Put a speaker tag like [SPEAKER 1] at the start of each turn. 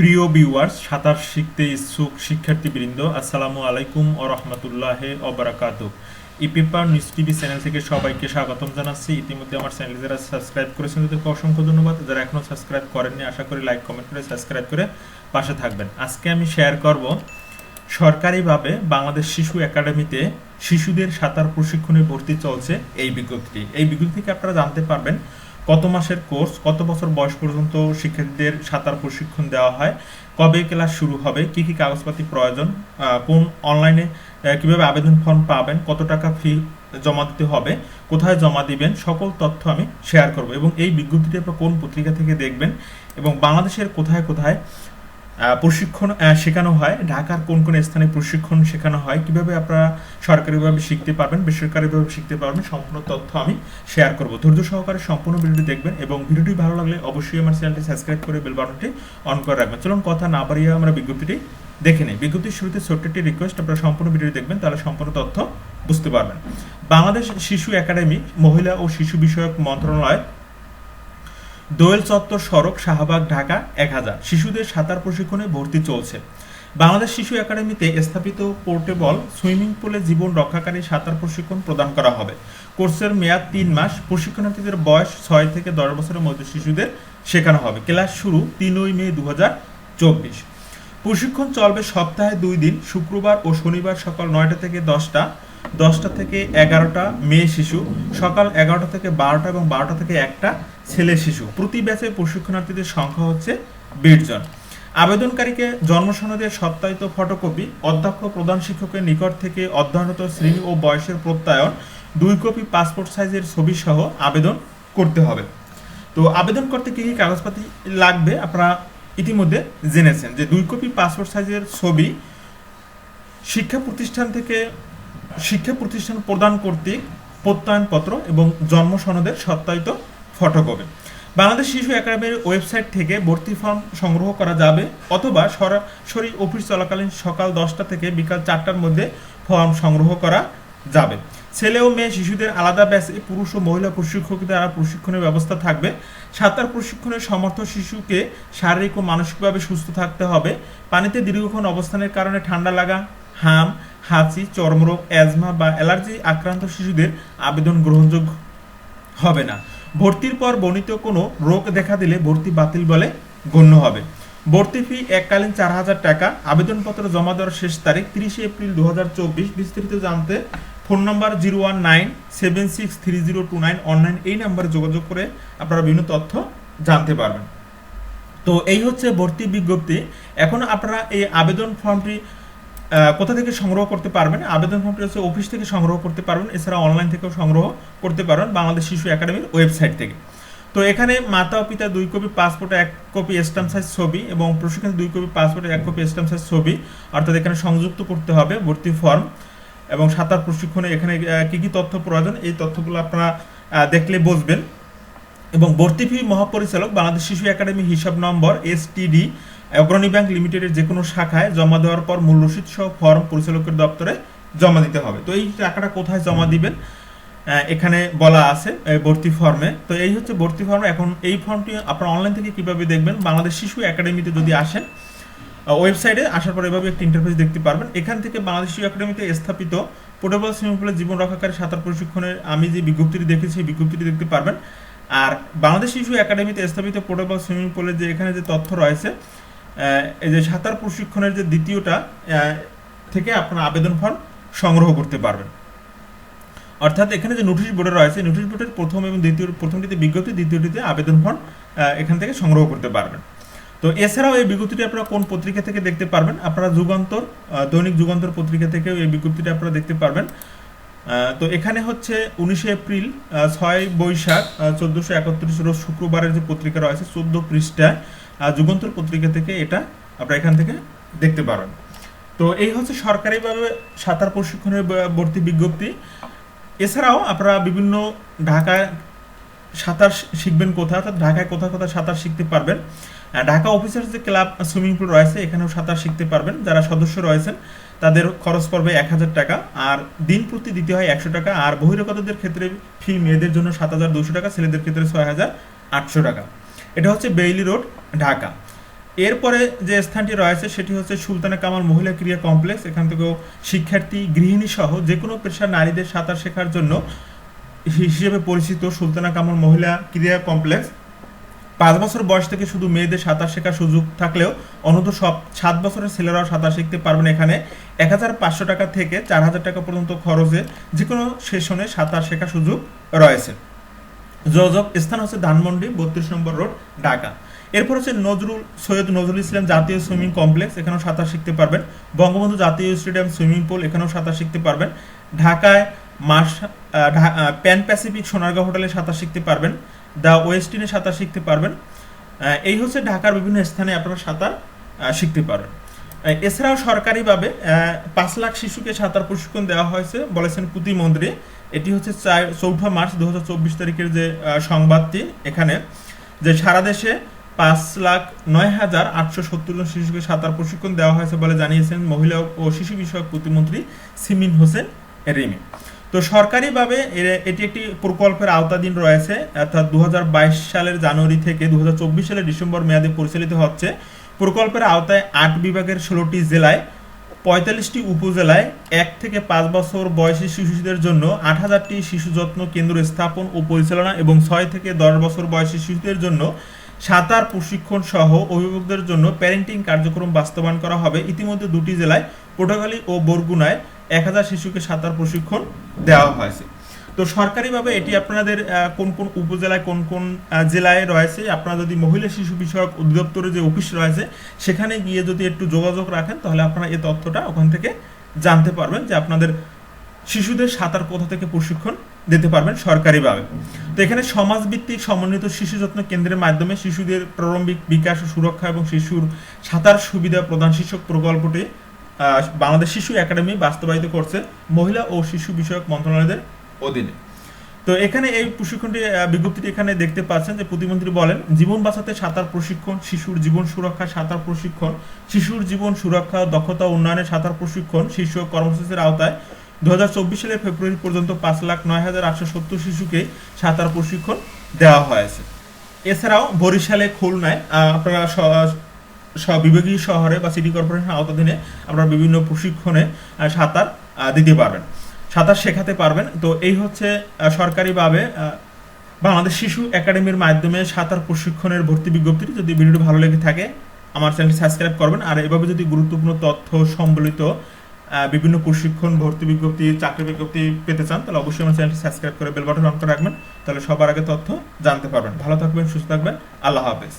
[SPEAKER 1] প্রিয় ভিউয়ার্স সাঁতার শিখতে ইচ্ছুক শিক্ষার্থীবৃন্দ, আসসালামু আলাইকুম ও রহমতুল্লাহ অবরাকাত e paper news TV channel থেকে সবাইকে স্বাগতম জানাচ্ছি। ইতিমধ্যে আমার চ্যানেল যারা সাবস্ক্রাইব করেছেন, তাদেরকে অসংখ্য ধন্যবাদ। যারা এখনও সাবস্ক্রাইব করেননি, আশা করি লাইক, কমেন্ট করে সাবস্ক্রাইব করে পাশে থাকবেন। আজকে আমি শেয়ার করব সরকারিভাবে বাংলাদেশ শিশু একাডেমিতে শিশুদের সাঁতার প্রশিক্ষণে ভর্তি চলছে এই বিজ্ঞপ্তিটি এই বিজ্ঞপ্তি থেকে আপনারা জানতে পারবেন। কত মাসের কোর্স, কত বছর বয়স পর্যন্ত শিক্ষার্থীদের সাঁতার প্রশিক্ষণ দেওয়া হয়, কবে ক্লাস শুরু হবে, কি কি কাগজপাতি প্রয়োজন কোন অনলাইনে কীভাবে আবেদন ফর্ম পাবেন, কত টাকা ফি জমা দিতে হবে, কোথায় জমা দিবেন, সকল তথ্য আমি শেয়ার করব এবং এই বিজ্ঞপ্তিটি আপনারা কোন পত্রিকা থেকে দেখবেন এবং বাংলাদেশের কোথায় কোথায় প্রশিক্ষণ শেখানো হয়। ঢাকার কোন কোন স্থানে প্রশিক্ষণ শেখানো হয়, কীভাবে আপনারা সরকারিভাবে শিখতে পারবেন, বেসরকারিভাবে শিখতে পারবেন, সম্পূর্ণ তথ্য আমি শেয়ার করব। ধৈর্য সহকারে সম্পূর্ণ ভিডিওটি দেখবেন এবং ভিডিওটি ভালো লাগলে অবশ্যই আমার চ্যানেলটি সাবস্ক্রাইব করে বেল বাটনটি অন করে রাখবেন। চলুন কথা না বাড়িয়ে আমরা বিজ্ঞপ্তিটি দেখে নিই। বিজ্ঞপ্তির শুরুতে ছোট্ট একটি রিকোয়েস্ট আপনারা সম্পূর্ণ ভিডিওটি দেখবেন, তাহলে সম্পূর্ণ তথ্য বুঝতে পারবেন। বাংলাদেশ শিশু একাডেমি, মহিলা ও শিশু বিষয়ক মন্ত্রণালয় দোয়েল চত্বর সড়ক, শাহবাগ, ঢাকা, এক হাজার। শিশুদের সাঁতার প্রশিক্ষণে ভর্তি চলছে। বাংলাদেশ শিশু একাডেমিতে স্থাপিত পোর্টেবল সুইমিং পুলে জীবন রক্ষাকারী সাঁতার প্রশিক্ষণ প্রদান করা হবে। কোর্সের মেয়াদ তিন মাস। প্রশিক্ষণার্থীদের বয়স ছয় থেকে দশ বছরের মধ্যে শিশুদের শেখানো হবে। ক্লাস শুরু তিনই মে দু চব্বিশ। প্রশিক্ষণ চলবে সপ্তাহে দুই দিন, শুক্রবার ও শনিবার সকাল নয়টা থেকে দশটা দশটা থেকে এগারোটা মেয়ে শিশু, সকাল এগারোটা থেকে বারোটা এবং বারোটা থেকে একটা ছেলে শিশু। প্রতি ব্যাচে প্রশিক্ষণার্থীদের সংখ্যা হচ্ছে বিশ জন। আবেদনকারীকে জন্মসনদের সত্যায়িত ফটোকপি, অধ্যক্ষ প্রধান শিক্ষকের নিকট থেকে অধ্যয়নরত শ্রেণি ও বয়সের প্রত্যয়ন, দুই কপি পাসপোর্ট সাইজের ছবি সহ আবেদন করতে হবে। তো আবেদন করতে কী কী কাগজপাতি লাগবে আপনারা ইতিমধ্যে জেনেছেন যে দুই কপি পাসপোর্ট সাইজের ছবি শিক্ষা প্রতিষ্ঠান থেকে শিক্ষা প্রতিষ্ঠান প্রদান কর্তৃক প্রত্যয়নপত্র এবং জন্ম সনদের সত্যায়িত ফটোকপি। বাংলাদেশ শিশু একাডেমির ওয়েবসাইট থেকে ভর্তি ফর্ম সংগ্রহ করা যাবে অথবা সরাসরি অফিস চলাকালীন সকাল দশটা থেকে বিকাল চারটার মধ্যে ফর্ম সংগ্রহ করা যাবে। ছেলে ও মেয়ে শিশুদের আলাদা ব্যাচে পুরুষ ও মহিলা প্রশিক্ষক দ্বারা প্রশিক্ষণের ব্যবস্থা থাকবে। সাঁতার প্রশিক্ষণের সমর্থ শিশুকে শারীরিক ও মানসিকভাবে সুস্থ থাকতে হবে। পানিতে দীর্ঘক্ষণ অবস্থানের কারণে ঠান্ডা লাগা, হাম, হাঁচি, চর্মরোগ, অ্যাজমা বা অ্যালার্জি আক্রান্ত শিশুদের আবেদন গ্রহণযোগ্য হবে না। ভর্তির পর বর্ণিত কোনো রোগ দেখা দিলে ভর্তি বাতিল বলে গণ্য হবে। ভর্তি ফি এককালীন চার হাজার টাকা। আবেদনপত্র জমা দেওয়ার শেষ তারিখ তিরিশে এপ্রিল দু হাজার চব্বিশ। বিস্তারিত জানতে phone number zero one nine seven six three zero two nine online এই নাম্বারে যোগাযোগ করে আপনারা বিভিন্ন তথ্য জানতে পারবেন। তো এই হচ্ছে ভর্তি বিজ্ঞপ্তি। এখন আপনারা এই আবেদন ফর্মটি কোথা থেকে সংগ্রহ করতে পারবেন? আবেদন ফর্মটি হচ্ছে অফিস থেকে সংগ্রহ করতে পারবেন। এছাড়া অনলাইন থেকেও সংগ্রহ করতে পারবেন বাংলাদেশ শিশু একাডেমির ওয়েবসাইট থেকে। তো এখানে মাতা ও পিতা দুই কপি পাসপোর্ট এক কপি স্ট্যাম্প সাইজ ছবি এবং প্রশিক্ষণ দুই কপি পাসপোর্ট এক কপি স্ট্যাম্প সাইজ ছবি। অর্থাৎ এখানে সংযুক্ত করতে হবে ভর্তি ফর্ম এবং সাঁতার প্রশিক্ষণে এখানে কি কি তথ্য প্রয়োজন এই তথ্যগুলো আপনারা দেখলে বুঝবেন। এবং ভর্তি ফি মহাপরিচালক বাংলাদেশ শিশু একাডেমি হিসাব নম্বর এসটিডি অগ্রণী ব্যাংক লিমিটেডের যে কোনো শাখায় জমা দেওয়ার পর মূল রসিদ সহ ফর্ম পরিচালকের দপ্তরে জমা দিতে হবে। তো এই টাকাটা কোথায় জমা দিবেন? এখানে বলা আছে ভর্তি ফর্মে। তো এই হচ্ছে ভর্তি ফর্ম। এখন এই ফর্মটি আপনারা অনলাইন থেকে কীভাবে দেখবেন? বাংলাদেশ শিশু একাডেমিতে যদি আসেন ওয়েবসাইটে আসার পর এভাবে একটি ইন্টারফেস দেখতে পারবেন। এখান থেকে বাংলাদেশ শিশু একাডেমিতে স্থাপিত পোর্টেবল সুইমিং পুলে জীবন রক্ষাকারী সাঁতার প্রশিক্ষণের আমি যে বিজ্ঞপ্তিটি দেখেছি, সেই বিজ্ঞপ্তিটি দেখতে পারবেন। আর বাংলাদেশ শিশু একাডেমিতে স্থাপিত পোর্টেবল সুইমিং পুলের যে এখানে যে তথ্য রয়েছে এই যে সাঁতার প্রশিক্ষণের যে দ্বিতীয়টা থেকে আপনারা আবেদন ফর্ম সংগ্রহ করতে পারবেন। অর্থাৎ এখানে যে নোটিশ বোর্ডে রয়েছে নোটিশ বোর্ডের প্রথম এবং দ্বিতীয়, প্রথমটিতে বিজ্ঞপ্তি, দ্বিতীয়টিতে আবেদন ফর্ম এখান থেকে সংগ্রহ করতে পারবেন। তো এছাড়াও এই বিজ্ঞপ্তিটি আপনারা কোন পত্রিকা থেকে দেখতে পারবেন? আপনারা যুগান্তর দৈনিক যুগান্তর পত্রিকা থেকেও এই বিজ্ঞপ্তিটি আপনারা দেখতে পারবেন। তো এখানে হচ্ছে উনিশে এপ্রিল ছয় বৈশাখ চোদ্দোশো একত্রিশ রোজ শুক্রবারের যে পত্রিকা রয়েছে, চোদ্দ পৃষ্ঠায় যুগান্তর পত্রিকা থেকে এটা আপনারা এখান থেকে দেখতে পারেন। তো এই হচ্ছে সরকারিভাবে সাঁতার প্রশিক্ষণের ভর্তি বিজ্ঞপ্তি। এছাড়াও আপনারা বিভিন্ন ঢাকায় সাঁতার শিখবেন কোথায়, অর্থাৎ ঢাকায় কোথায় কোথায় সাঁতার শিখতে পারবেন। ঢাকা অফিসের যে ক্লাব সুইমিং পুল রয়েছে, এখানেও সাঁতার শিখতে পারবেন। যারা সদস্য রয়েছেন, তাদের খরচ পড়বে এক হাজার টাকা। আর দিন প্রতি দিতে হয় একশো টাকা। আর বহিরাগতদের ক্ষেত্রে ফি মেয়েদের জন্য সাত হাজার দুশো টাকা, ছেলেদের ক্ষেত্রে ছয় হাজার আটশো টাকা। এটা হচ্ছে বেইলি রোড, ঢাকা। এরপরে যে স্থানটি রয়েছে, সেটি হচ্ছে সুলতানা কামাল মহিলা ক্রীড়া কমপ্লেক্স। এখান থেকেও শিক্ষার্থী, গৃহিণী সহ যে কোনো পেশার নারীদের সাঁতার শেখার জন্য হিসেবে পরিচিত সুলতানা কামাল মহিলা ক্রীড়া কমপ্লেক্স। পাঁচ বছর বয়স থেকে শুধু মেয়েদের সাঁতার শেখার সুযোগ থাকলেও অনূর্ধ্ব সব সাত বছরের ছেলেরাও সাঁতার শিখতে পারবেন এখানে। এক হাজার পাঁচশো টাকা থেকে চার হাজার টাকা পর্যন্ত খরচে যে কোনো সেশনে সাঁতার শেখার সুযোগ রয়েছে। যোগাযোগ স্থান হচ্ছে ধানমন্ডি বত্রিশ নম্বর রোড ঢাকা। এরপর হচ্ছে নজরুল সৈয়দ নজরুল ইসলাম জাতীয় সুইমিং কমপ্লেক্স এখানেও সাঁতার শিখতে পারবেন। বঙ্গবন্ধু জাতীয় স্টেডিয়াম সুইমিং পুল এখানেও সাঁতার শিখতে পারবেন। ঢাকায় আহ, প্যান প্যাসিফিক সোনারগাঁও হোটেলে সাঁতার শিখতে পারবেন। দ্য ওয়েস্টিনে সাঁতার শিখতে পারবেন। এই হচ্ছে ঢাকার বিভিন্ন স্থানে আপনারা সাঁতার শিখতে পারবেন। এছাড়াও সরকারিভাবে পাঁচ লাখ শিশুকে সাঁতার প্রশিক্ষণ দেওয়া হয়েছে বলেছেন প্রতিমন্ত্রী এটি হচ্ছে চৌঠা মার্চ দুহাজার চব্বিশ তারিখের যে সংবাদটি এখানে, যে সারা দেশে পাঁচ লাখ নয় হাজার আটশো সত্তর জন শিশুকে সাঁতার প্রশিক্ষণ দেওয়া হয়েছে বলে জানিয়েছেন মহিলা ও শিশু বিষয়ক প্রতিমন্ত্রী সিমিন হোসেন রিমি তো সরকারিভাবে এটি একটি প্রকল্পের আওতাধীন রয়েছে, অর্থাৎ দু হাজার বাইশ সালের জানুয়ারি থেকে দুহাজার চব্বিশ সালের ডিসেম্বর মেয়াদে পরিচালিত হচ্ছে। প্রকল্পের আওতায় আট বিভাগের ষোলোটি জেলায়, পঁয়তাল্লিশটি উপজেলায় এক থেকে পাঁচ বছর বয়সী শিশুদের জন্য আট হাজারটি শিশু যত্ন কেন্দ্র স্থাপন ও পরিচালনা এবং ছয় থেকে দশ বছর বয়সী শিশুদের জন্য সাঁতার প্রশিক্ষণ সহ অভিভাবকদের জন্য প্যারেন্টিং কার্যক্রম বাস্তবায়ন করা হবে। ইতিমধ্যে দুটি জেলায় পটুয়াখালী ও বরগুনায় এক হাজার শিশুকে সাঁতার প্রশিক্ষণ দেওয়া হয়েছে। তো সরকারিভাবে এটি আপনাদের কোন কোন উপজেলায়, কোন কোন জেলায় রয়েছে? আপনারা যদি মহিলা শিশু বিষয়ক অধিদপ্তরের যে অফিস রয়েছে, সেখানে গিয়ে যদি একটু যোগাযোগ রাখেন, তাহলে আপনারা এই তথ্যটা ওখান থেকে জানতে পারবেন যে আপনাদের শিশুদের সাঁতার কোথা থেকে প্রশিক্ষণ দিতে পারবেন সরকারিভাবে। তো এখানে সমাজভিত্তিক সমন্বিত শিশু যত্ন কেন্দ্রের মাধ্যমে শিশুদের প্রারম্ভিক বিকাশ ও সুরক্ষা এবং শিশুর সাঁতার সুবিধা প্রদান শীর্ষক প্রকল্পটি বাংলাদেশ শিশু একাডেমি বাস্তবায়িত করছে মহিলা ও শিশু বিষয়ক মন্ত্রণালয়ের অধীনে। তো এখানে এই প্রশিক্ষণটি বিজ্ঞপ্তিটি এখানে দেখতে পাচ্ছেন যে প্রতিমন্ত্রী বলেন, জীবন বাঁচাতে সাঁতার প্রশিক্ষণ, শিশুর জীবন সুরক্ষা, সাঁতার প্রশিক্ষণ, শিশুর জীবন সুরক্ষা, দক্ষতা উন্নয়নে সাঁতার প্রশিক্ষণ শীর্ষ কর্মসূচির আওতায় দু হাজার চব্বিশ সালের ফেব্রুয়ারি পর্যন্ত পাঁচ লাখ নয় হাজার আটশো সত্তর শিশুকে সাঁতার প্রশিক্ষণ দেওয়া হয়েছে। এছাড়াও বরিশালে খুলনায় আপনারা বিভাগীয় শহরে বা সিটি কর্পোরেশন আওতাধীনে আপনারা বিভিন্ন প্রশিক্ষণে সাঁতার দিতে পারবেন। সাঁতার শেখাতে পারবেন। তো এই হচ্ছে সরকারিভাবে বাংলাদেশ শিশু একাডেমির মাধ্যমে সাঁতার প্রশিক্ষণের ভর্তি বিজ্ঞপ্তিটি। যদি ভিডিওটি ভালো লেগে থাকে, আমার চ্যানেলটি সাবস্ক্রাইব করবেন। আর এভাবে যদি গুরুত্বপূর্ণ তথ্য সম্বলিত বিভিন্ন প্রশিক্ষণ, ভর্তি বিজ্ঞপ্তি, চাকরি বিজ্ঞপ্তি পেতে চান, তাহলে অবশ্যই আমার চ্যানেলটি সাবস্ক্রাইব করে বেল বাটন করে রাখবেন। তাহলে সবার আগে তথ্য জানতে পারবেন। ভালো থাকবেন, সুস্থ থাকবেন। আল্লাহ হাফেজ।